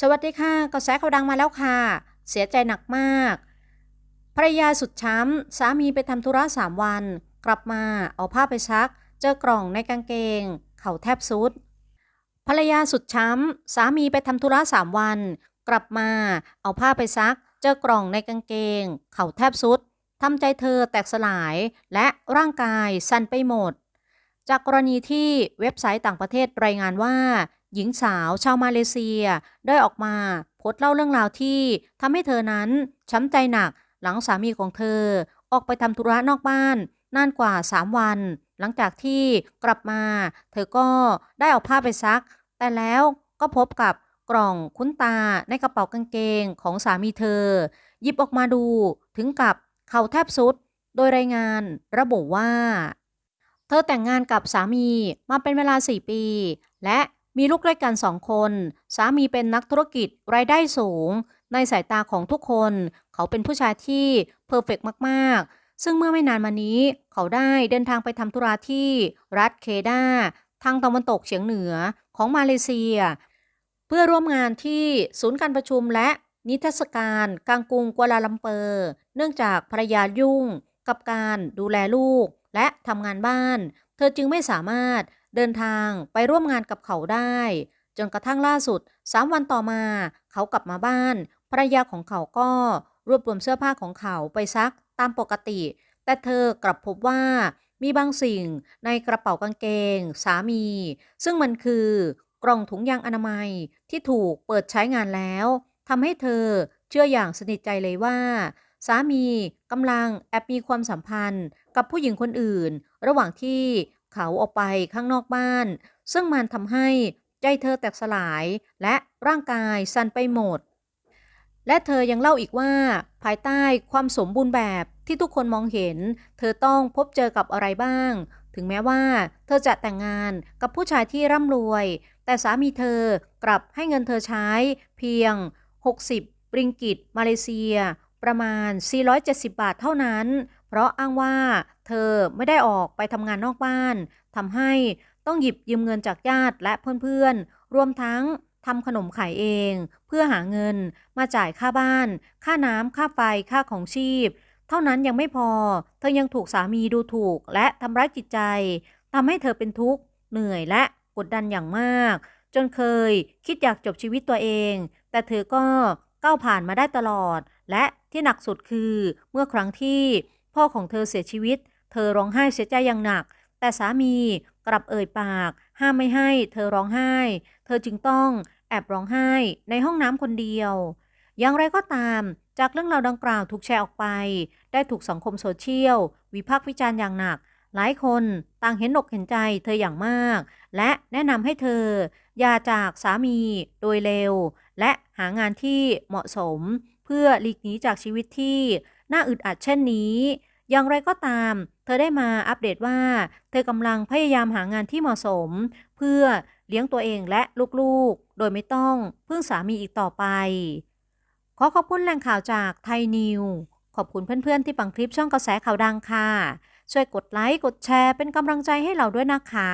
สวัสดีค่ะกระแสข่าวดังมาแล้วค่ะ เสียใจหนักมากภรรยาสุดช้ำสามีไปทำธุระสามวัน กลับมาเอาผ้าไปซัก เจอกล่องในกางเกง เข่าแทบสุดภรรยาสุดช้ำสามีไปทำธุระสามวัน กลับมาเอาผ้าไปซัก เจอกล่องในกางเกง เข่าแทบสุดทำใจเธอแตกสลายและร่างกายสั่นไปหมด จากกรณีที่เว็บไซต์ต่างประเทศรายงานว่า หญิงสาวชาวมาเลเซีย ได้ออกมาโพสต์เล่าเรื่องราวที่ทำให้เธอนั้นช้ำใจหนักหลังสามีของเธอ ออกไปทำธุระนอกบ้านนานกว่า 3 วัน หลังจากที่กลับมา เธอก็ได้เอาผ้าไปซัก แต่แล้วก็พบกับกล่องคุ้นตาในกระเป๋ากางเกงของสามีเธอ หยิบออกมาดูถึงกับเข่าแทบสุด โดยรายงานระบุว่า เธอแต่งงานกับสามีมาเป็นเวลา 4 ปี และมีลูกด้วยกันสองคน สามีเป็นนักธุรกิจรายได้สูง ในสายตาของทุกคน เขาเป็นผู้ชายที่เพอร์เฟกมาก ๆ ซึ่งเมื่อไม่นานมานี้ เขาได้เดินทางไปทำธุระที่รัฐเคดาทางตะวันตกเฉียงเหนือของมาเลเซีย เพื่อร่วมงานที่ศูนย์การประชุมและนิทรรศการกลางกรุงกัวลาลัมเปอร์ เนื่องจากภรรยายุ่งกับการดูแลลูก และทำงานบ้าน เธอจึงไม่สามารถเดินทางไปร่วมงานกับเขาได้ จนกระทั่งล่าสุด3วันต่อมาเขากลับมาบ้านภรรยาของเขาก็รวบรวมเสื้อผ้าของเขาไปซักตามปกติ แต่เธอกลับพบว่ามีบางสิ่งในกระเป๋ากางเกง สามี ซึ่งมันคือกล่องถุงยางอนามัยที่ถูกเปิดใช้งานแล้วทำให้เธอเชื่ออย่างสนิทใจเลยว่า สามีกำลังแอบมีความสัมพันธ์กับผู้หญิงคนอื่น ระหว่างที่เขาออกไปข้างนอกบ้าน ซึ่งมันทำให้ใจเธอแตกสลายและร่างกายสั่นไปหมด และเธอยังเล่าอีกว่า ภายใต้ความสมบูรณ์แบบที่ทุกคนมองเห็น เธอต้องพบเจอกับอะไรบ้าง ถึงแม้ว่า เธอจะแต่งงานกับผู้ชายที่ร่ำรวย แต่สามีเธอกลับให้เงินเธอใช้เพียง 60บริงกิตมาเลเซีย ประมาณ 470 บาทเท่านั้น เพราะอ้างว่าเธอไม่ได้ออกไปทำงานนอกบ้านทำให้ต้องหยิบยืมเงินจากญาติและเพื่อนๆ รวมทั้งทำขนมขายเอง เพื่อหาเงินมาจ่ายค่าบ้าน ค่าน้ำค่าไฟค่าของชีพ เท่านั้นยังไม่พอ เธอยังถูกสามีดูถูกและทำร้ายจิตใจทำให้เธอเป็นทุกข์เหนื่อยและกดดันอย่างมาก จนเคยคิดอยากจบชีวิตตัวเอง แต่เธอก็ก้าวผ่านมาได้ตลอด และ ที่หนักสุดคือเมื่อครั้งที่พ่อของเธอเสียชีวิต เธอร้องไห้เสียใจอย่างหนัก แต่สามีกลับเอ่ยปาก ห้ามไม่ให้ เธอร้องไห้ เธอจึงต้องแอบร้องไห้ในห้องน้ำคนเดียว อย่างไรก็ตาม จากเรื่องราวดังกล่าวถูกแชร์ออกไป ได้ถูกสังคมโซเชียล วิพากษ์วิจารณ์อย่างหนัก หลายคนต่างเห็นอกเห็นใจเธออย่างมาก และแนะนำให้เธออย่าจากสามีโดยเร็ว และหางานที่เหมาะสม เพื่อหลีกหนีจากชีวิตที่น่าอึดอัดเช่นนี้ อย่างไรก็ตาม เธอได้มาอัปเดตว่า เธอกำลังพยายามหางานที่เหมาะสม เพื่อเลี้ยงตัวเองและลูกๆ โดยไม่ต้องพึ่งสามีอีกต่อไป ขอขอบคุณแหล่งข่าวจากไทยนิว ขอบคุณเพื่อนๆที่ฟังคลิปช่องกระแสข่าวดังค่ะ ช่วยกดไลค์ กดแชร์เป็นกำลังใจให้เราด้วยนะคะ